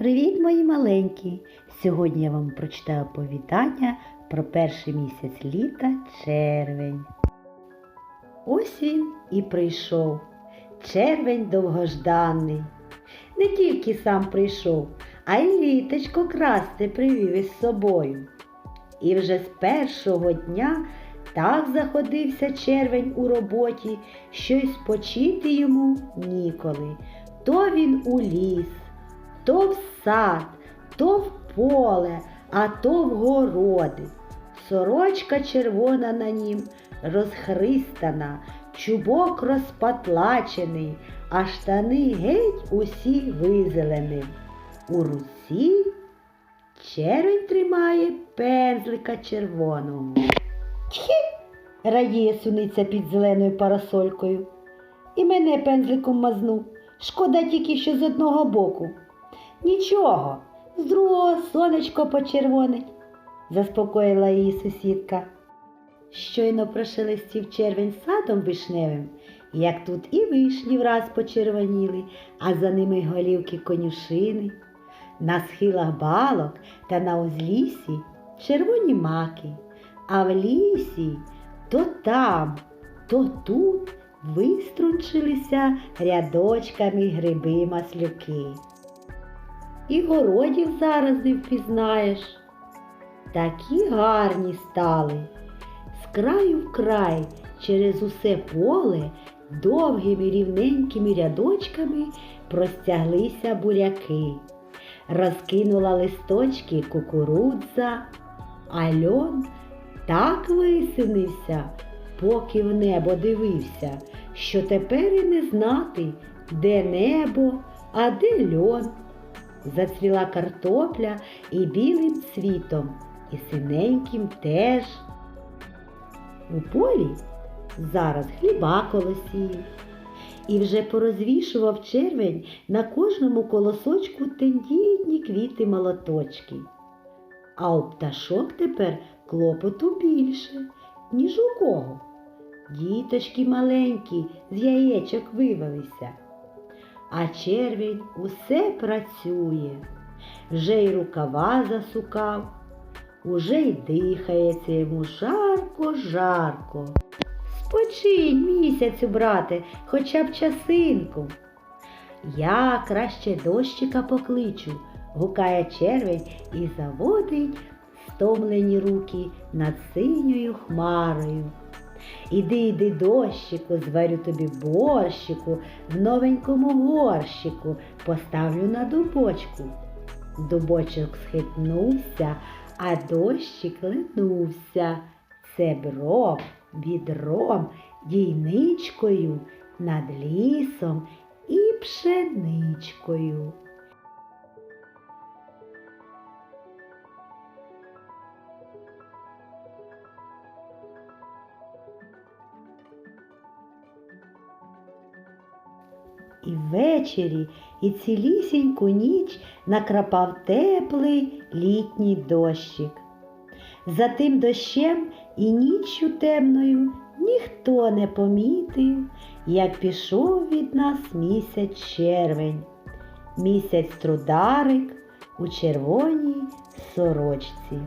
Привіт, мої маленькі! Сьогодні я вам прочитаю оповідання про перший місяць літа червень. Ось він і прийшов. Червень довгожданий. Не тільки сам прийшов, а й літочко красти привів із собою. І вже з першого дня так заходився червень у роботі, що й спочити йому ніколи. То він у ліс, то в сад, то в поле, а то в городи. Сорочка червона на нім розхристана, чубок розпатлачений, а штани геть усі визелені. У руці червень тримає пензлика червоного. Тхі! радіє суниця під зеленою парасолькою. І мене пензликом мазнув. Шкода тільки, що з одного боку. Нічого, з другого сонечко почервонить, заспокоїла її сусідка. Щойно прошелестів червень садом вишневим, як тут і вишні враз почервоніли, а за ними голівки конюшини. На схилах балок та на узлісі червоні маки, а в лісі то там, то тут виструнчилися рядочками гриби маслюки. І городів зараз не впізнаєш. Такі гарні стали. З краю в край через усе поле довгими рівненькими рядочками простяглися буряки. Розкинула листочки кукурудза, а льон так висинився, поки в небо дивився, що тепер і не знати, де небо, а де льон. Зацвіла картопля і білим цвітом, і синеньким теж. У полі зараз хліба колосіють. І вже порозвішував червень на кожному колосочку тендітні квіти молоточки. А у пташок тепер клопоту більше, ніж у кого. Діточки маленькі з яєчок вивелися. А червень усе працює, вже й рукава засукав, уже й дихається йому жарко-жарко. Спочинь місяцю, брате, хоча б часинку. Я краще дощика покличу, гукає червень і заводить стомлені руки над синьою хмарою. Іди, іди, дощику, зварю тобі борщику, в новенькому горщику поставлю на дубочку. Дубочок схитнувся, а дощик ленувся. цебром, відром, дійничкою, над лісом і пшеничкою. І ввечері, і цілісіньку ніч накрапав теплий літній дощик. За тим дощем і ніччю темною ніхто не помітив, як пішов від нас місяць червень, місяць трударик у червоній сорочці.